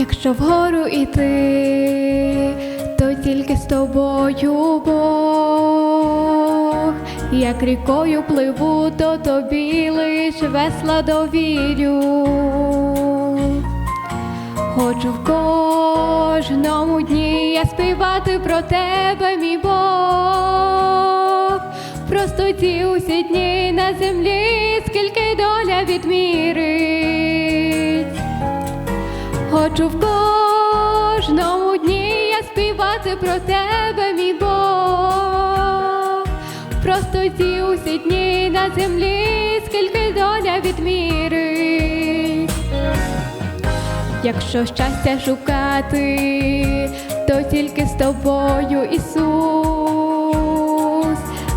Якщо вгору іти, то тільки з тобою Бог. Як рікою пливу, то тобі лиш весла довірю. Хочу в кожному дні я співати про тебе, мій Бог. Просто ті усі дні на землі, скільки доля відмірить. Хочу в кожному дні я співати про тебе, мій Бог. Просто ті усі дні на землі, скільки доля відмірить. Якщо щастя шукати, то тільки з тобою, Ісус,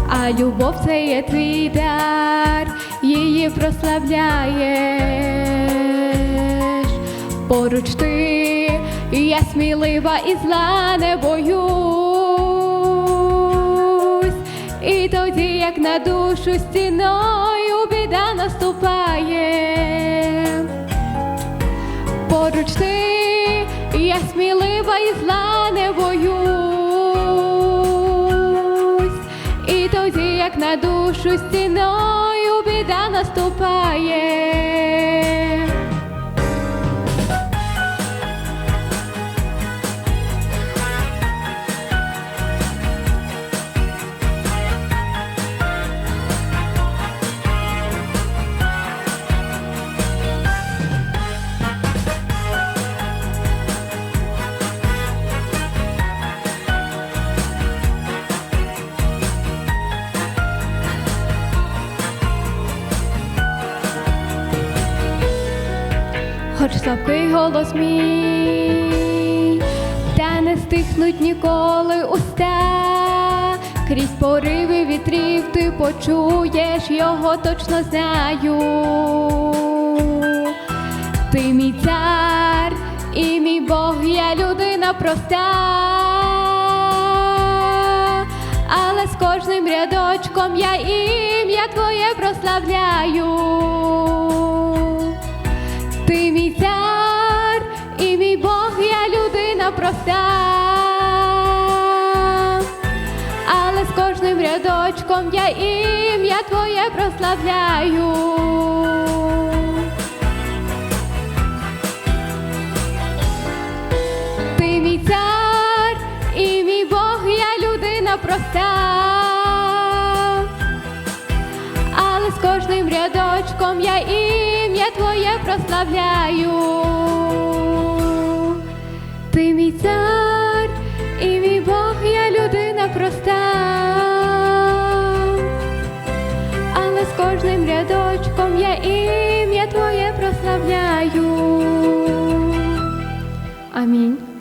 а любов це є твій дар, її прославляєш. Поруч ти, я смілива і зла не боюсь. І тоді, як на душу стіною біда наступає. Поруч ти, я смілива і зла не боюсь. І тоді, як на душу стіною біда наступає. Хоч слабкий голос мій, та не стихнуть ніколи уста, крізь пориви вітрів ти почуєш, його точно знаю. Ти мій цар і мій Бог, я людина проста, але з кожним рядочком я ім'я твоє прославляю. Рядочком я ім'я твоє прославляю. Ти мій цар і мій Бог, я людина проста, але з кожним рядочком я ім'я твоє прославляю. Ім'я твоє прославляю. Амінь.